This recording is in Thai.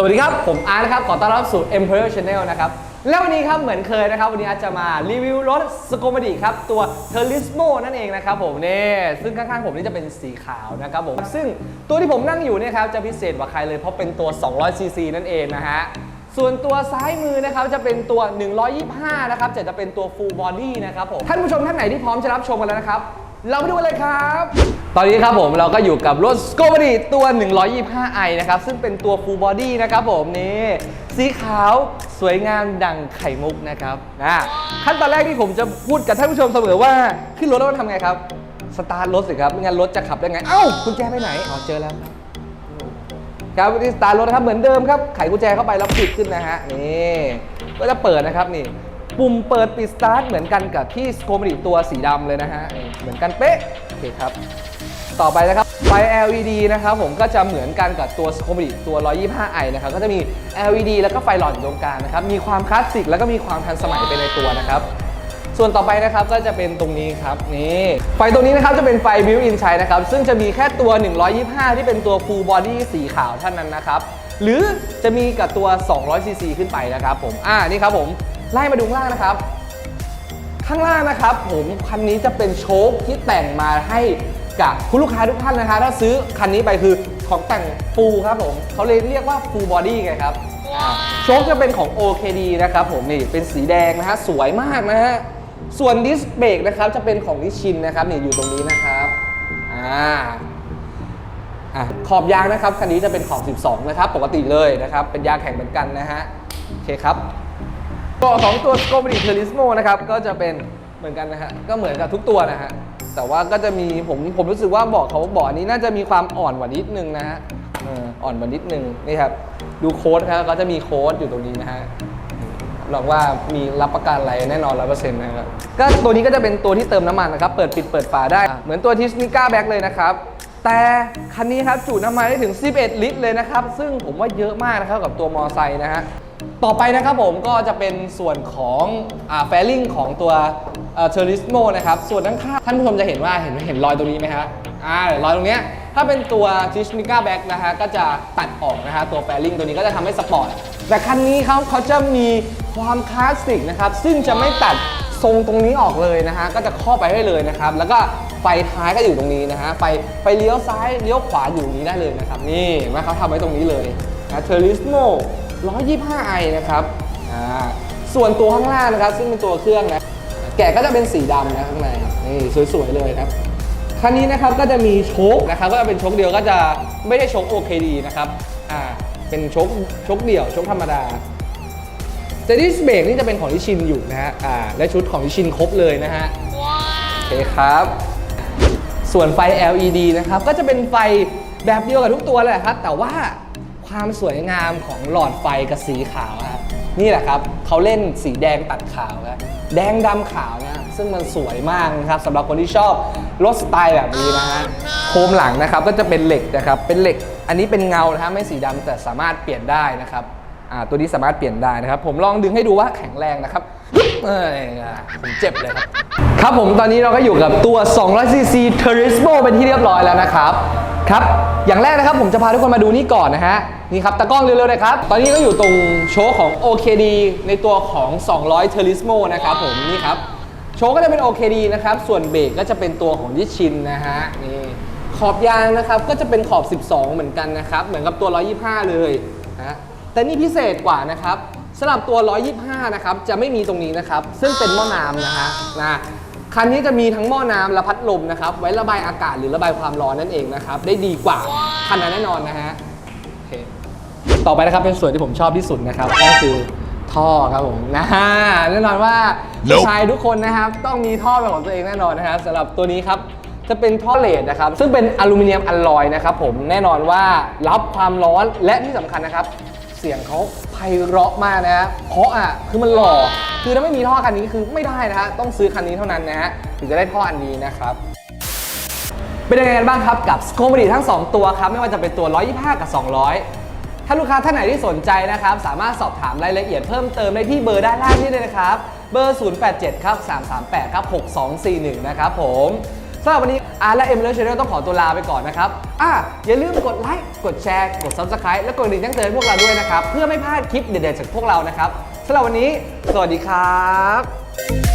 สวัสดีครับ ผมอาร์ตนะครับ ขอต้อนรับสู่ Emperor Channel นะครับ แล้ววันนี้ครับ เหมือนเคยนะครับ วันนี้อาร์ตจะมารีวิวรถสโคมดีครับ ตัว Turismo นั่นเองนะครับผมนี่ซึ่งข้างๆผมนี่จะเป็นสีขาวนะครับผม ซึ่งตัวที่ผมนั่งอยู่เนี่ยครับ จะพิเศษกว่าใครเลยเพราะเป็นตัว 200cc นั่นเองนะฮะส่วนตัวซ้ายมือนะครับจะเป็นตัว 125 นะครับจะจะเป็นตัว full body นะครับผมท่านผู้ชมท่านไหนที่พร้อมจะรับชมกันแล้วนะครับ เราไปดูกันเลยครับ ตอนนี้ครับผมเราก็อยู่กับรถ s c o b y ตัว 125i นะครับ ซึ่งเป็นตัว full body นะครับผมนี่สีขาวสวยงามดังไข่มุกนะครับนะขั้นตอนแรกที่ผมจะพูดกับท่านผู้ชมเสมอว่าขึ้นรถแล้วมันทำไงครับ สตาร์ทรถสิครับไม่งั้นรถจะขับได้ไง เอ้าคุณแจไปไหนอ๋อเจอแล้วครับครับที่สตาร์ทรถนะครับเหมือนเดิมครับไขกุญแจเข้าไปแล้วปิดขึ้นนะฮะนี่ก็จะเปิดนะครับนี่ ปุ่มเปิดปิดสตาร์ทเหมือนกันกับที่สโคมดิตัวสีดำเลยนะฮะ เหมือนกันเป๊ะ โอเคครับ ต่อไปนะครับ ไฟ LED นะครับผมก็จะเหมือนกันกับตัวสโคมดิตัว 125i นะครับ ก็จะมี LED แล้วก็ไฟหลอดอยู่ตรงกลางนะครับ มีความคลาสสิกแล้วก็มีความทันสมัยไปในตัวนะครับส่วนต่อไปนะครับก็จะเป็นตรงนี้ครับนี่ไฟตรงนี้นะครับจะเป็นไฟบิวอินใช้นะครับซึ่งจะมีแค่ตัว 125 ที่เป็นตัว full body สีขาวเท่านั้นนะครับ หรือจะมีกับตัว 200cc ขึ้นไปนะครับผมอ่านี่ครับผม ไล่มาดูข้างล่างนะครับ ข้างล่างนะครับ ผมคันนี้จะเป็นโชคที่แต่งมาให้กับคุณลูกค้าทุกท่านนะคะ ถ้าซื้อคันนี้ไปคือของแต่งฟูลครับผมเขาเลยเรียกว่า full body ไงครับอ่าโชคจะเป็นของ OKD นะครับผมนี่เป็นสีแดงนะฮะสวยมากนะฮะส่วนดิสเบรกนะครับจะเป็นของนิชินนะครับนี่อยู่ตรงนี้นะครับอ่าอะขอบยางนะครับคันนี้จะเป็นขอบ 12 นะครับ ปกติเลยนะครับ เป็นยางแข็งเหมือนกันนะฮะโอเคครับ เบาะของตัว s c o m b i t u r i s m o นะครับก็จะเป็นเหมือนกันนะฮะก็เหมือนกับทุกตัวนะฮะแต่ว่าก็จะมีผมผมรู้สึกว่าเบาะเขาเบาะอันนี้น่าจะมีความอ่อนกว่านิดนึงนะฮะอ่อนกว่านิดนึงนี่ครับดูโค้ดครับก็จะมีโค้ดอยู่ตรงนี้นะฮะหลอกว่ามีรับประกันอะไรแน่นอนร้อยเปอร์เซ็นต์นะครับก็ตัวนี้ก็จะเป็นตัวที่เติมน้ำมันนะครับ เปิดปิดเปิดฝาได้ เหมือนตัวทิสนิก้าแบ็กเลยนะครับ แต่คันนี้ครับจุน้ำมันได้ถึง 11 ลิตรเลยนะครับ ซึ่งผมว่าเยอะมากนะครับกับตัวมอไซค์นะฮะ ต่อไปนะครับผมก็จะเป็นส่วนของแฟลิงของตัวเทอริสโมนะครับ ส่วนด้านข้างท่านผู้ชมจะเห็นว่าเห็นเห็นรอยตรงนี้ไหมฮะอ่ารอยตรงเนี้ยถ้าเป็นตัวทิชนิก้าแบ็กนะฮะก็จะตัดออกนะฮะตัวแฟลิงตัวนี้ก็จะทำให้สปอร์ตแต่คันนี้เขาเขาจะมีความคลาสสิกนะครับ ซึ่งจะไม่ตัดทรงตรงนี้ออกเลยนะฮะก็จะครอบไปให้เลยนะครับ แล้วก็ไฟท้ายก็อยู่ตรงนี้นะฮะไฟไฟเลี้ยวซ้ายเลี้ยวขวาอยู่นี้ได้เลยนะครับ นี่ว่าเขาทำไว้ตรงนี้เลยนะเทอริสโม 125i นะครับอ่าส่วนตัวข้างล่างนะครับ ซึ่งเป็นตัวเครื่องนะแกะก็จะเป็นสีดำนะข้างในนี่สวยๆเลยครับคันนี้นะครับก็จะมีโชคนะครับก็จะเป็นโชคเดียวก็จะไม่ได้โชค OKD นะครับอ่าเป็นโชคโชคเดี่ยวโชคธรรมดาแต่ดิสเบรกนี่จะเป็นของทิชินอยู่นะฮะอ่าและชุดของทิชินครบเลยนะฮะโอเคครับ ส่วนไฟ LED นะครับก็จะเป็นไฟแบบเดียวกับทุกตัวเลยครับแต่ว่า ความสวยงามของหลอดไฟกับสีขาวครับนี่แหละครับเขาเล่นสีแดงตัดขาวนะแดงดำขาวนะซึ่งมันสวยมากนะครับสำหรับคนที่ชอบรถสไตล์แบบนี้นะฮะโคมหลังนะครับก็จะเป็นเหล็กนะครับเป็นเหล็ก อันนี้เป็นเงานะฮะไม่สีดำแต่สามารถเปลี่ยนได้นะครับอ่าตัวนี้สามารถเปลี่ยนได้นะครับ ผมลองดึงให้ดูว่าแข็งแรงนะครับเอ้ยผมเจ็บเลยครับ ครับผมตอนนี้เราก็อยู่กับตัว 200cc Turismo เป็นที่เรียบร้อยแล้วนะครับ ครับ อย่างแรกนะครับผมจะพาทุกคนมาดูนี่ก่อนนะฮะ นี่ครับตากล้องเร็วๆนะครับ ตอนนี้ก็อยู่ตรงโชว์ของ OKD ในตัวของ 200 Turismo นะครับผมนี่ครับ โชว์ก็จะเป็น OKD นะครับ ส่วนเบรกก็จะเป็นตัวของยิชินนะฮะนี่ขอบยางนะครับก็จะเป็นขอบ 12 เหมือนกันนะครับ เหมือนกับตัว 125 เลยนะแต่นี่พิเศษกว่านะครับสำหรับตัว 125 นะครับ จะไม่มีตรงนี้นะครับ ซึ่งเป็นหม้อน้ำนะฮะนะ คันนี้จะมีทั้งหม้อน้ำและพัดลมนะครับ ไว้ระบายอากาศหรือระบายความร้อนนั่นเองนะครับ ได้ดีกว่าคันนั้นแน่นอนนะฮะโอเคต่อไปนะครับเป็นส่วนที่ผมชอบที่สุดนะครับนั่นคือท่อครับผมนะฮะแน่นอนว่าผู้ชายทุกคนนะครับต้องมีท่อเป็นของตัวเองแน่นอนนะฮะสำหรับตัวนี้ครับจะเป็นท่อเลดนะครับ ซึ่งเป็นอลูมิเนียมอลลอยนะครับผมแน่นอนว่ารับความร้อนและที่สำคัญนะครับ เสียงเขาไพเราะมากนะฮะเพราะอะคือมันหล่อ คือถ้าไม่มีท่อคันนี้คือไม่ได้นะฮะต้องซื้อคันนี้เท่านั้นนะฮะถึงจะได้ท่ออันนี้นะครับเป็นยังไงกันบ้างครับกับสโคมดีทั้ง 2 ตัวครับไม่ว่าจะเป็นตัว 125 กับ 200 ถ้าลูกค้าท่านไหนที่สนใจนะครับ สามารถสอบถามรายละเอียดเพิ่มเติมได้ที่เบอร์ด้านล่างนี้เลยนะครับ เบอร์ 087 ครับ 338 ครับ 6241 นะครับผมำหรับวันนี้อาร์และเอ็มเลอร์ชาแนลต้องขอตัวลาไปก่อนนะครับอะอย่าลืมกดไลค์กดแชร์กดซับสไครต์และกดกระดิ่งแจ้งเตือนพวกเราด้วยนะครับเพื่อไม่พลาดคลิปเด็ดๆจากพวกเรานะครับสำหรับวันนี้ สวัสดีครับ